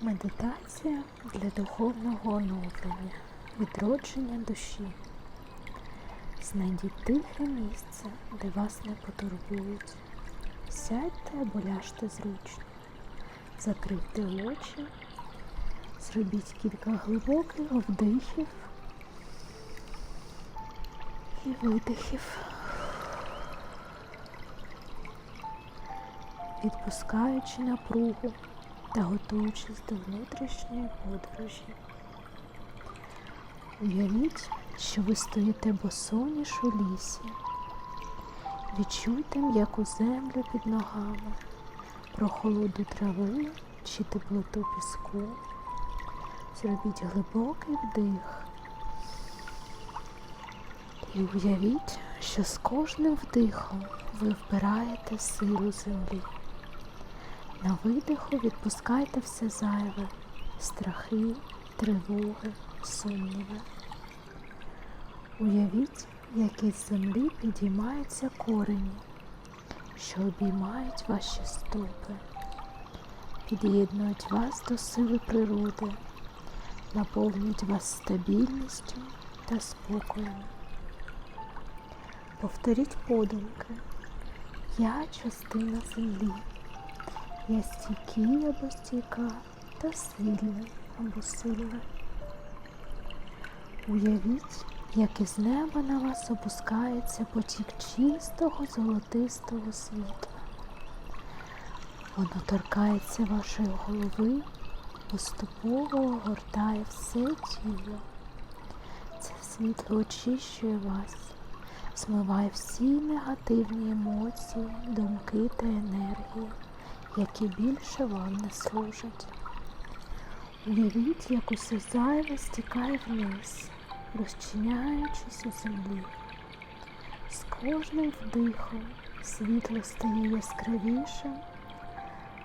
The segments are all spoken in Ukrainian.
Медитація для духовного оновлення, відродження душі. Знайдіть тихе місце, де вас не потурбують. Сядьте або ляжте зручно. Закрийте очі, зробіть кілька глибоких вдихів і видихів. Відпускаючи напругу та готуючись до внутрішньої подорожі. Уявіть, що ви стоїте босоніж у лісі. Відчуйте м'яку землю під ногами, прохолоду трави чи теплоту піску. Зробіть глибокий вдих. І уявіть, що з кожним вдихом ви вбираєте силу землі. На видиху відпускайте все зайве, страхи, тривоги, сумніви. Уявіть, як із землі підіймаються корені, що обіймають ваші стопи, під'єднують вас до сили природи, наповнюють вас стабільністю та спокоєм. Повторіть подумки. Я частина землі. Я стійкий або стійка та сильний або сильна. Уявіть, як із неба на вас опускається потік чистого золотистого світла. Воно торкається вашої голови, поступово огортає все тіло. Це світло очищує вас, змиває всі негативні емоції, думки та енергії які більше вам не служать. Уявіть, як усе зайве стікає вниз, розчиняючись у землі. З кожним вдихом світло стає яскравішим,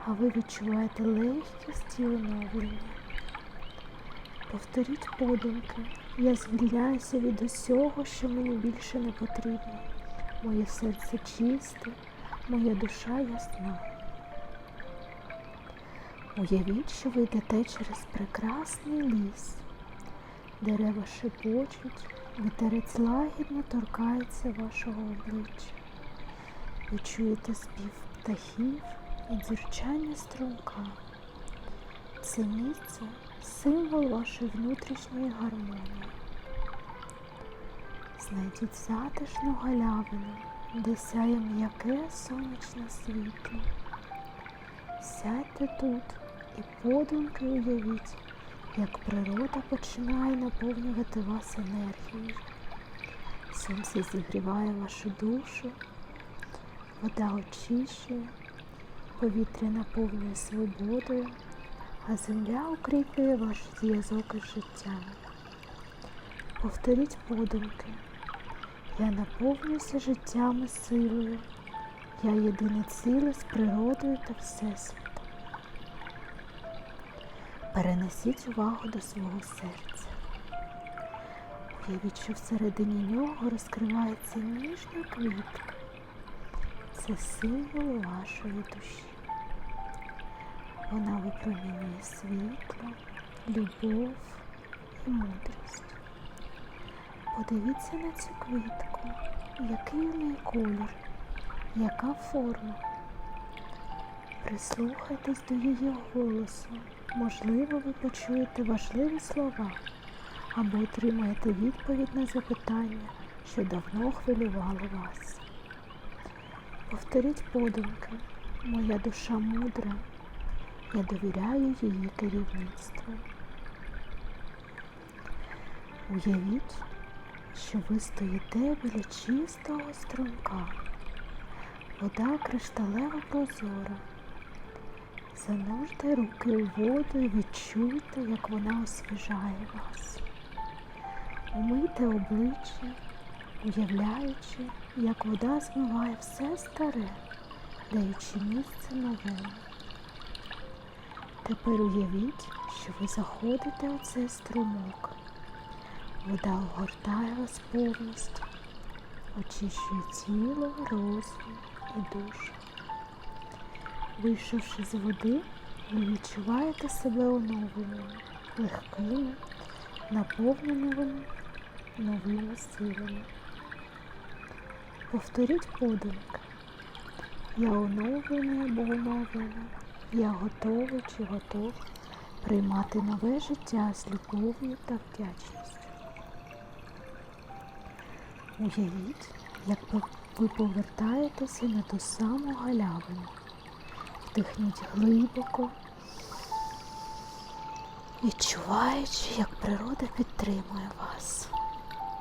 а ви відчуваєте легкість і оновлення. Повторіть подумки, я звільняюся від усього, що мені більше не потрібно. Моє серце чисте, моя душа ясна. Уявіть, що ви йдете через прекрасний ліс. Дерева шепочуть, вітерець лагідно торкається вашого обличчя. Ви чуєте спів птахів і дзюрчання струмка. Це місце символ вашої внутрішньої гармонії. Знайдіть затишну галявину, де сяє м'яке сонячне світло. Сядьте тут і подумки уявіть, як природа починає наповнювати вас енергією. Сонце зігріває вашу душу, вода очищує, повітря наповнює свободою, а земля укріплює ваш зв'язок із життям. Повторіть подумки. Я наповнююся життям і силою. Я єдине ціле з природою та Всесвітом. Перенесіть увагу до свого серця. Уявіть, що всередині нього розкривається ніжна квітка. Це символ вашої душі. Вона випромінює світло, любов і мудрість. Подивіться на цю квітку, який у неї колір, яка форма. Прислухайтесь до її голосу. Можливо, ви почуєте важливі слова або отримаєте відповідь на запитання, що давно хвилювало вас. Повторіть подумки, моя душа мудра, я довіряю її керівництву. Уявіть, що ви стоїте біля чистого струмка. Вода кришталево прозора. Занурте руки у воду і відчуйте, як вона освіжає вас. Умийте обличчя, уявляючи, як вода змиває все старе, даючи місце новому. Тепер уявіть, що ви заходите у цей струмок. Вода огортає вас повністю, очищує тіло, розум і душу. Вийшовши з води, ви відчуваєте себе оновленими, легкими, наповненими новими силами. Повторіть подумки. Я оновлений або оновлена. Я готовий чи готов приймати нове життя з любов'ю та вдячністю. Уявіть, як ви- повертаєтеся на ту саму галявину. Вдихніть глибоко, відчуваючи, як природа підтримує вас.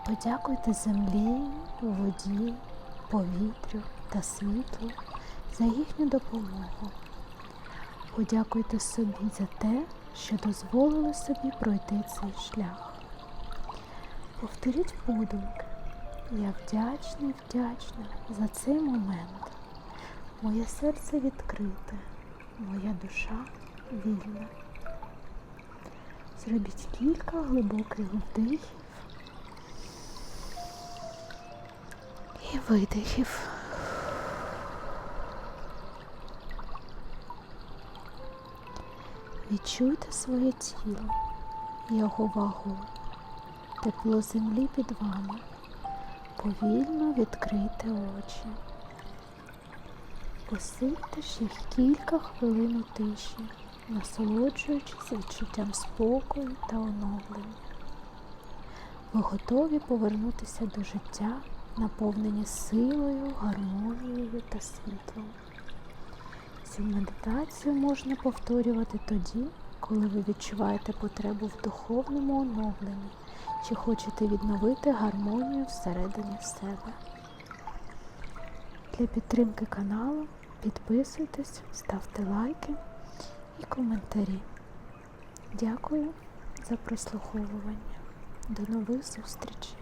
Подякуйте землі, воді, повітрю та світлу за їхню допомогу. Подякуйте собі за те, що дозволили собі пройти цей шлях. Повторіть подумки. Я вдячний, вдячна за цей момент. Моє серце відкрите, моя душа вільна. Зробіть кілька глибоких вдихів і видихів. Відчуйте своє тіло, його вагу, тепло землі під вами. Повільно відкрийте очі. Посидьте ще кілька хвилин у тиші, насолоджуючись відчуттям спокою та оновлення. Ви готові повернутися до життя, наповнені силою, гармонією та світлом. Цю медитацію можна повторювати тоді, коли ви відчуваєте потребу в духовному оновленні чи хочете відновити гармонію всередині себе. Для підтримки каналу підписуйтесь, ставте лайки і коментарі. Дякую за прослуховування. До нових зустрічей!